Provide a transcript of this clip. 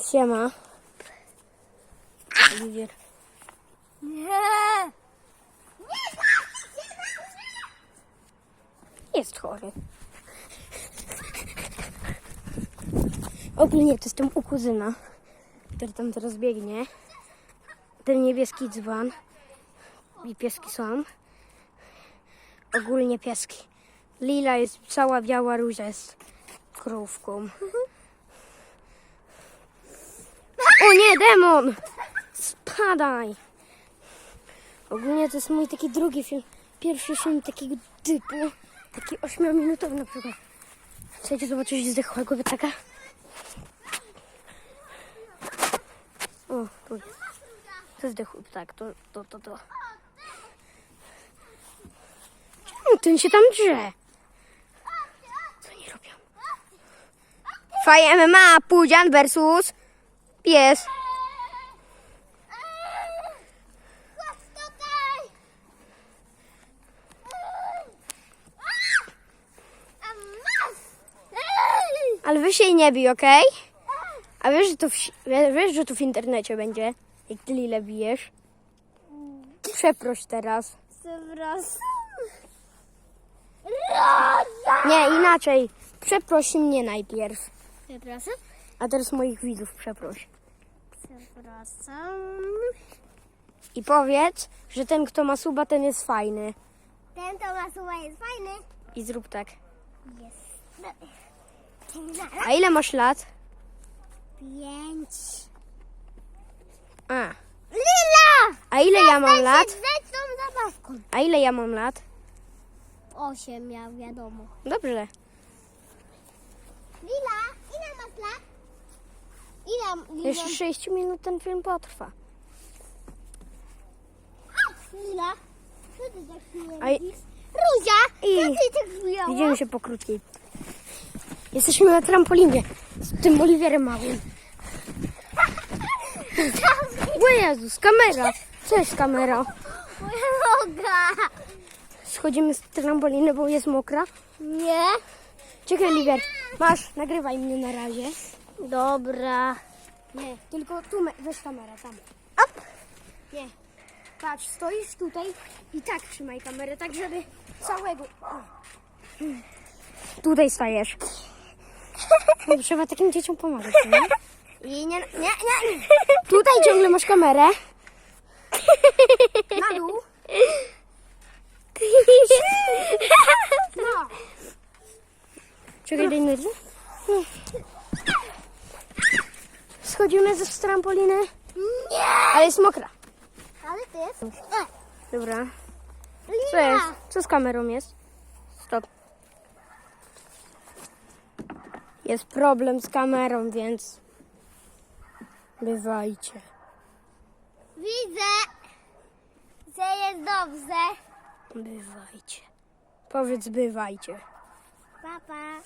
Siema. Oliwier. Nie! Jest chory. Ogólnie to jestem u kuzyna, który tam teraz biegnie. Ten niebieski dzban. I pieski są. Ogólnie pieski. Lila jest cała biała, Róża jest krówką. O nie, demon! Spadaj! Ogólnie to jest mój taki drugi film. Pierwszy film takiego typu. Taki ośmiominutowy na przykład. Chcecie zobaczyć zdechłego ptaka? O, tu jest. To zdechły ptak, to, to, to, to. Czemu ten się tam drze? Co oni robią? Faj MMA, Pudzian versus pies. Chodź tutaj! A masz! Ale wy się nie bij, okej? A wiesz, że to w, wiesz, że to w internecie będzie, jak ty Lilę bijesz? Przeproś teraz. Przepraszam. Nie, inaczej. Przeproś mnie najpierw. Przepraszam? A teraz moich widzów przeproś. Przepraszam. I powiedz, że ten, kto ma suba, ten jest fajny. Ten to masuła jest fajny. I zrób tak. Jest. A ile masz lat? Pięć. A. Lila! A ile ja mam lat? Z tą zabawką. A ile ja mam lat? Osiem miał, wiadomo. Dobrze. Lila, ile masz lat? Ile? Lila? Jeszcze 6 minut ten film potrwa. Lila, co ty tak? A i- Ruzia, I- co ty tak śmiejesz? Widzimy się pokrótce. Jesteśmy na trampolinie z tym Oliwierem małym. O Jezus, kamera. Co jest kamera? Moja noga. Schodzimy z trampoliny, bo jest mokra. Nie? Czekaj, Oliwier. Masz, nagrywaj mnie na razie. Dobra. Nie, tylko tu weź kamerę, tam. Op. Nie. Patrz, stoisz tutaj i tak trzymaj kamerę, tak żeby całego... Tutaj stajesz. No, Trzeba takim dzieciom pomagać, nie? I nie, nie, nie. Tutaj ciągle masz kamerę. Na dół. No. Czekaj, daj nogi. Schodzimy ze trampoliny, Nie. ale jest mokra. Ale ty jest... Dobra. Co jest? Co z kamerą jest? Stop. Jest problem z kamerą, więc bywajcie. Widzę, że jest dobrze. Bywajcie. Powiedz bywajcie. Papa.